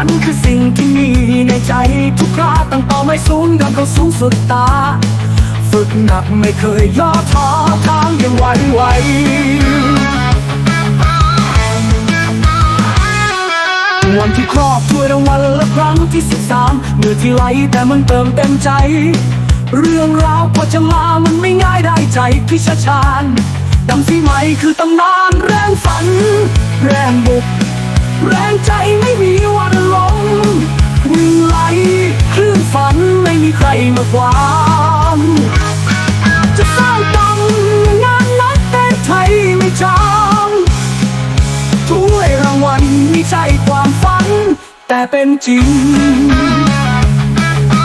ันคือสิ่งที่มีในใจทุกคราตั้งเป้าไม่สูงดังเขาสูงสุดตา ฝึกหนักไม่เคยย่อท้อทางยังไหวไหววันที่ครอบถ้วยรางวัลและครั้งที่สิบสามเมื่อที่ไหลแต่มันเติมเต็มใจ เรื่องราวพอจะลามันไม่ง่ายได้ใจพิชชาญดำสีไหมคือตำนานแรง ความจะสร้างตำงานนักเตะไทยไม่จางถ้วยรางวัลไม่ใช่ความฝัน แต่เป็นจริง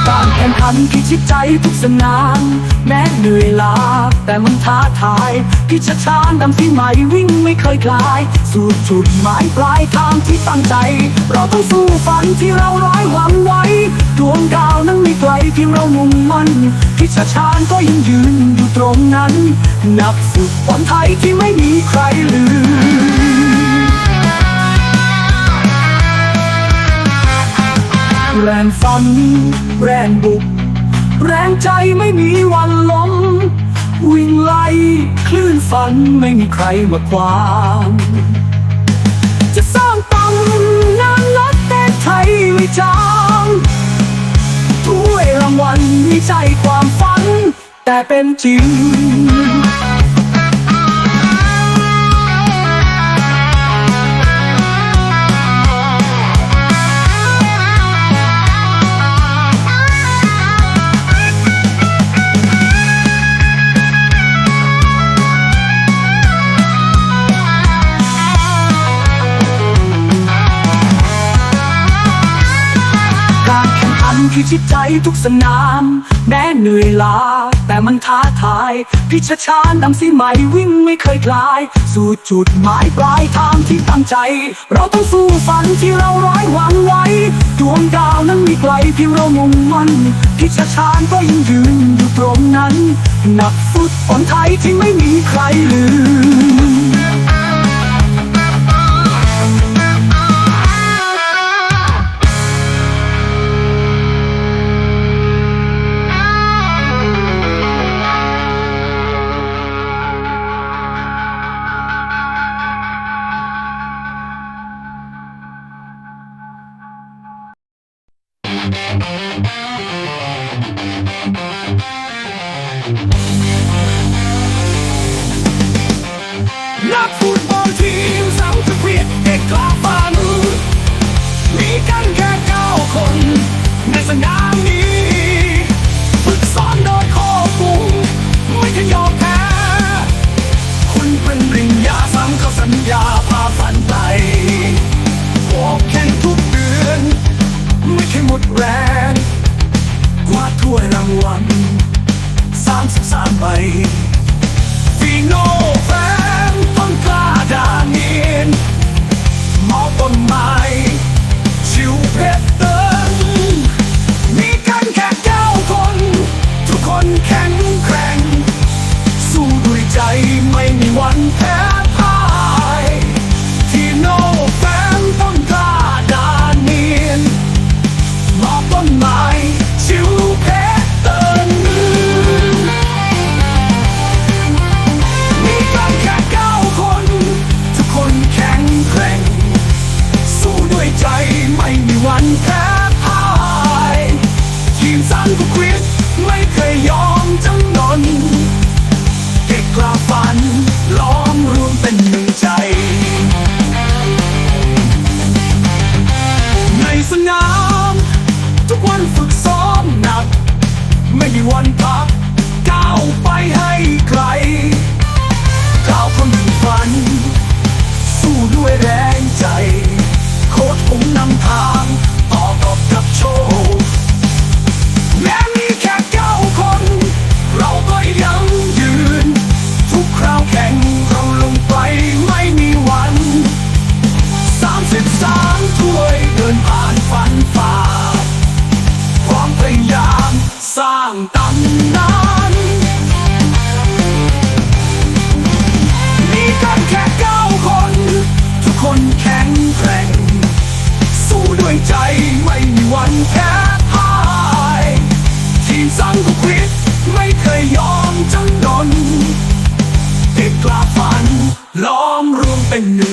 การแข่งขันพิชิตใจทุกสนาม แม้เหนื่อยล้าแต่มันท้าทายพิชชานดำที่ใหม่วิ่งไม่เคยคลาย สู่จุดหมายปลายทางที่ตั้งใจ เราต้องสู้ฝันที่เราร้อยหวังไว้ ดวงดาวนั้นไม่ไกลเพียงเรามุ่งมั่นพิชชานก็ยังยืนอยู่ตรงนั้น นักฝึกบอลไทยที่ไม่มีใครลืมแรงฝันแรงบุก แรงใจไม่มีวันล้ม วิ่งไล่คลื่นฝันไม่มีใครมาขวางจะสร้างตำนานนักเตะไทยไม่จางถ้วยรางวัลไม่ใช่ความฝัน แต่เป็นจริง ข่งขันพิชิตใจทุกสนาม แม้เหนื่อยล้าแต่มันท้าทาย พิชชานดำสีใหม่วิ่งไม่เคยคลาย สู่จุดหมายปลายทางที่ตั้งใจ เราต้องสู้ฝันที่เราร้อยหวังไว้ ดวงดาวนั้นมีไกลเพียงเรามุ่งมันพิชชานก็ยังยืนอยู่ตรงนั้น นักฟุตบอลไทยที่ไม่มีใครลืม นักฟุตบอลทีมสาวจะเพียรเด็กกล้าฝันมีกันแค่เก้าคน ในสนามนี้ฝึกซ้อมโดยโคบุงไม่เคยยอมแพ้คุณเป็นปริญญาซ้ำเขาสัญญาพาฝันไปโอบแข่งทุกเดือน ไม่เคยหมดแรงกวาดถ้วยรางวัลสามสิบสามใบฟีโน่แฟ เนียนมอต้นไม้ชิวเพชร ไม่มีวันแพ้พ่ายทีมสันกุคิสไม่เคยยอมจำนนเก็กกล้าฝัน and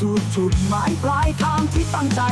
สู่จุดหมายปลายทางที่ตั้งใจ